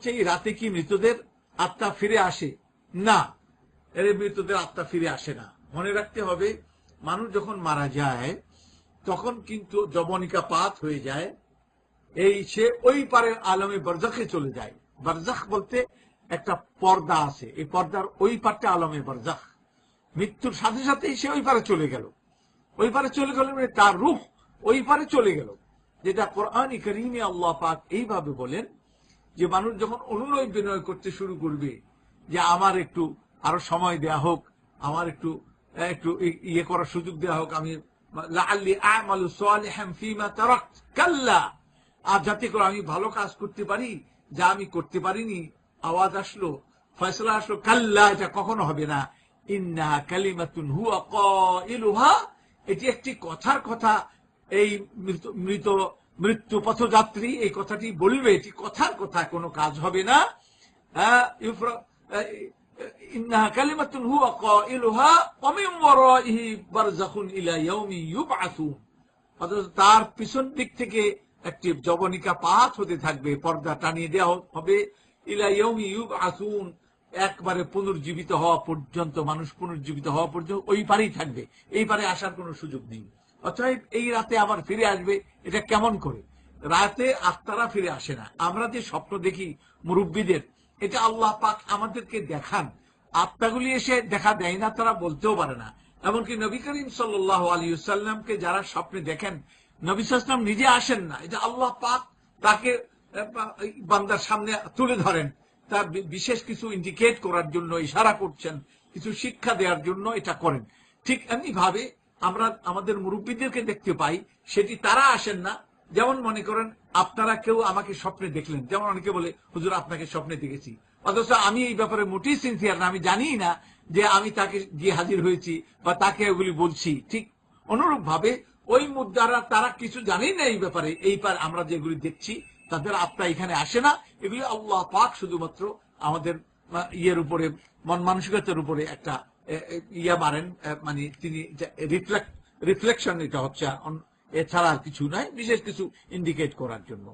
সেই রাতে কি মৃতদের আত্মা ফিরে আসে? না। এর মৃতদের আত্মা ফিরে আসে না। মনে রাখতে হবে, মানুষ যখন মারা যায়, তখন কিন্তু জবনিকা পাত হয়ে যায়। এই সে ওই পারে আলমে বরজাখে চলে যায়। বরজাখ বলতে একটা পর্দা আছে। এই পর্দার ওই পারটা আলমে বরজাখ। মৃত্যুর সাথে সাথেই সে ওই পারে চলে গেল। ওই পারে চলে গেল মানে তার রূহ ওই পারে চলে গেল। যেটা কোরআন করিমে আল্লাহ পাক এইভাবে বলেন যে মানুষ যখন অনুনয় বিনয় করতে শুরু করবে, যে আমার একটু আরও সময় দেয়া হোক, আমার একটু একটু ইয়ে করার সুযোগ দেওয়া হোক, আমি আর যাতে করে আমি ভালো কাজ করতে পারি, যা আমি করতে পারিনি, আওয়াজ আসলো, ফয়সলা আসলো, কাল্লা, এটা কখনো হবে না। ইন্না কালিমাতুন হুয়া কাইলুহা। এটি একটি কথার কথা, এই মৃত মৃত মৃত্যু পথযাত্রী এই কথাটি বলবে, এটি কথার কথা, কোনো কাজ হবে না। হুয়া তার পিছন দিক থেকে একটি জবনিকা পাত হতে থাকবে, পর্দা টানিয়ে দেওয়া হবে। ইলা ইয়াউমি ইউবআসুন, একবারে পুনর্জীবিত হওয়া পর্যন্ত, মানুষ পুনর্জীবিত হওয়া পর্যন্ত ওই পারেই থাকবে। এই পারে আসার কোনো সুযোগ নেই। অতএব এই রাতে আবার ফিরে আসবে, এটা কেমন করে? রাতে আত্মারা ফিরে আসে না। আমরা যে স্বপ্ন দেখি মুরব্বীদের, এটা আল্লাহ পাক আমাদেরকে দেখান। আত্মাগুলি এসে দেখা দেয় না, তারা বলতেও পারে না। এমনকি নবী করিম সাল্লাহ আলী সাল্লামকে যারা স্বপ্নে দেখেন, নবী সাল্লাম নিজে আসেন না। এটা আল্লাহ পাক তাকে বান্দার সামনে তুলে ধরেন। বি- বিশেষ কিছু ইন্ডিকেট করার জন্য, ইশারা করছেন, কিছু শিক্ষা দেওয়ার জন্য এটা করেন। ঠিক এমনি ভাবে আমরা আমাদের মুরব্বীদেরকে দেখতে পাই, সেটি তারা আসেন না। যেমন মনে করেন, আপনারা কেউ আমাকে স্বপ্নে দেখলেন। যেমন অনেকে বলে, হুজুর, আপনাকে স্বপ্নে দেখেছি। অথচ আমি এই ব্যাপারে মোটেই সিনসিয়ার না, আমি জানি না যে আমি তাকে গিয়ে হাজির হয়েছি বা তাকে ওগুলি বলছি। ঠিক অনুরূপ ভাবে ওই মুদ্রারা তারা কিছু জানেই না এই ব্যাপারে। এই পার আমরা যেগুলি দেখছি, তাদের আত্মা এখানে আসে না। এগুলি আল্লাহ পাক শুধুমাত্র আমাদের ইয়ের উপরে, মন মানসিকতার উপরে একটা ইয়া মারেন মানে তিনি রিফ্লেকশন এটা হচ্ছে, এছাড়া আর কিছু নাই, বিশেষ কিছু ইন্ডিকেট করার জন্য।